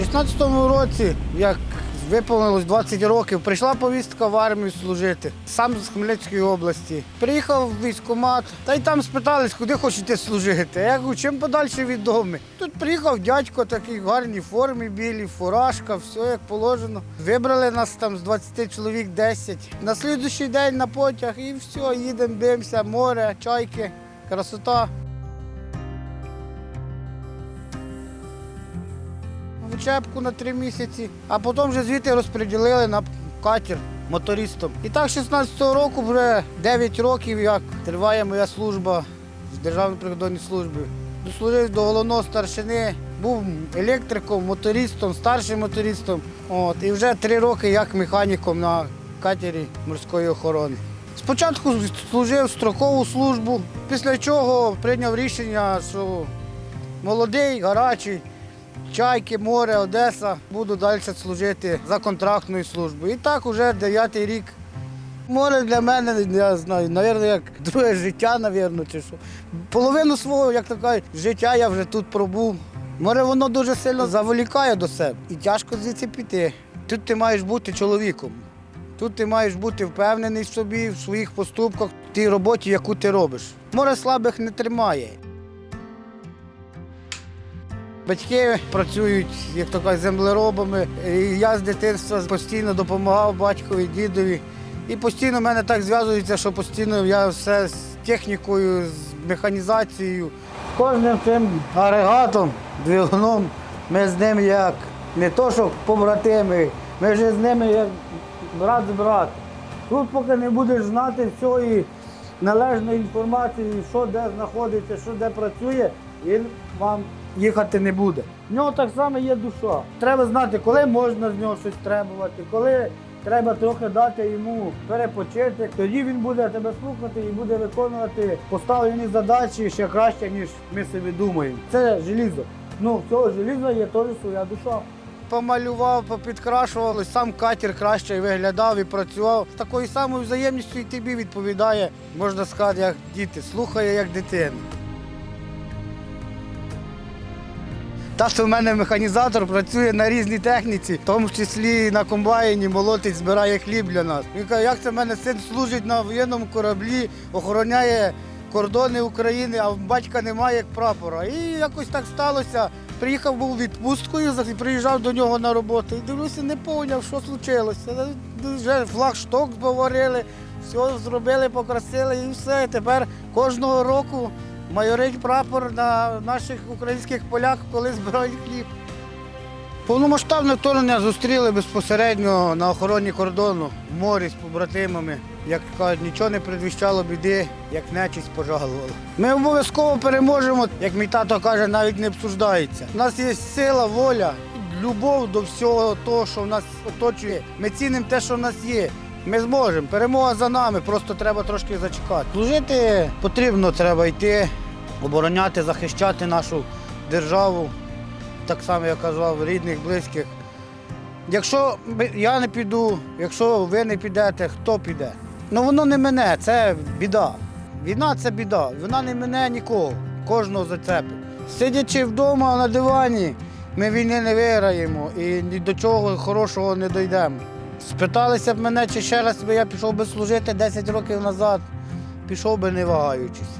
16-му році, як виповнилось 20 років, прийшла повістка в армію служити. Сам з Хмельницької області. Приїхав в військкомат, та й там спитались, куди хочете служити. Я кажу, чим подальше від дому. Тут приїхав дядько, такий в гарній формі, білій, фуражка, все як положено. Вибрали нас там з 20 чоловік 10. На слідуючий день на потяг і все, їдемо, дивимося, море, чайки, красота. В на три місяці, а потім вже звідти розподілили на катер мотористом. І так, 16-го року вже 9 років, як триває моя служба в Державній прикордонній службі. Дослужив до головного старшини, був електриком, мотористом, старшим мотористом. От, і вже три роки як механіком на катері морської охорони. Спочатку служив строкову службу, після чого прийняв рішення, що молодий, гарячий, Чайки, море, Одеса. Буду далі служити за контрактною службою. І так уже дев'ятий рік. Море для мене, я знаю, мабуть, як друге життя, мабуть, чи що. Половину свого, як то життя я вже тут пробув. Море воно дуже сильно заволікає до себе і тяжко звідси піти. Тут ти маєш бути чоловіком. Тут ти маєш бути впевнений в собі, в своїх поступках, в тій роботі, яку ти робиш. Море слабих не тримає. Батьки працюють, як то кажуть, землеробами. І я з дитинства постійно допомагав батькові, дідові. І постійно в мене так зв'язується, що постійно я все з технікою, з механізацією. Кожним цим агрегатом, двигуном, ми з ним як не то, що побратими, ми вже з ними як брат з братом. Тут поки не будеш знати всієї належної інформації, що де знаходиться, що де працює, він вам їхати не буде. В нього так само є душа. Треба знати, коли можна з нього щось требувати, коли треба трохи дати йому перепочити. Тоді він буде тебе слухати і буде виконувати поставлені задачі ще краще, ніж ми собі думаємо. Це желізо. Ну, в цього желіза є теж своя душа. Помалював, попідкрашував, сам катер краще виглядав і працював. З такою самою взаємністю і тобі відповідає, можна сказати, як діти, слухає як дитина. Тато в мене механізатор працює на різній техніці, в тому числі на комбайні, молотить, збирає хліб для нас. Він каже, як це в мене син служить на воєнному кораблі, охороняє кордони України, а батька немає як прапора. І якось так сталося. Приїхав був відпусткою, приїжджав до нього на роботу і дивлюся, не зрозумів, що случилося. Вже флагшток поварили, все зробили, покрасили і все. Тепер кожного року майорить прапор на наших українських полях, коли збирають хліб. Повномасштабне вторгнення зустріли безпосередньо на охороні кордону в морі з побратимами. Як кажуть, нічого не предвіщало біди, як нечисть пожалувала. Ми обов'язково переможемо, як мій тато каже, навіть не обсуждається. У нас є сила, воля, любов до всього того, що в нас оточує. Ми цінимо те, що в нас є. Ми зможемо. Перемога за нами, просто треба трошки зачекати. Служити потрібно, треба йти, обороняти, захищати нашу державу так само я казав, рідних, близьких. Якщо я не піду, якщо ви не підете, хто піде? Ну воно не мене, це біда. Війна це біда. Вона не мене нікого, кожного зацепить. Сидячи вдома на дивані, ми війни не виграємо і ні до чого хорошого не дійдемо. Спиталися б мене, чи ще раз би я пішов би служити 10 років назад, пішов би не вагаючись.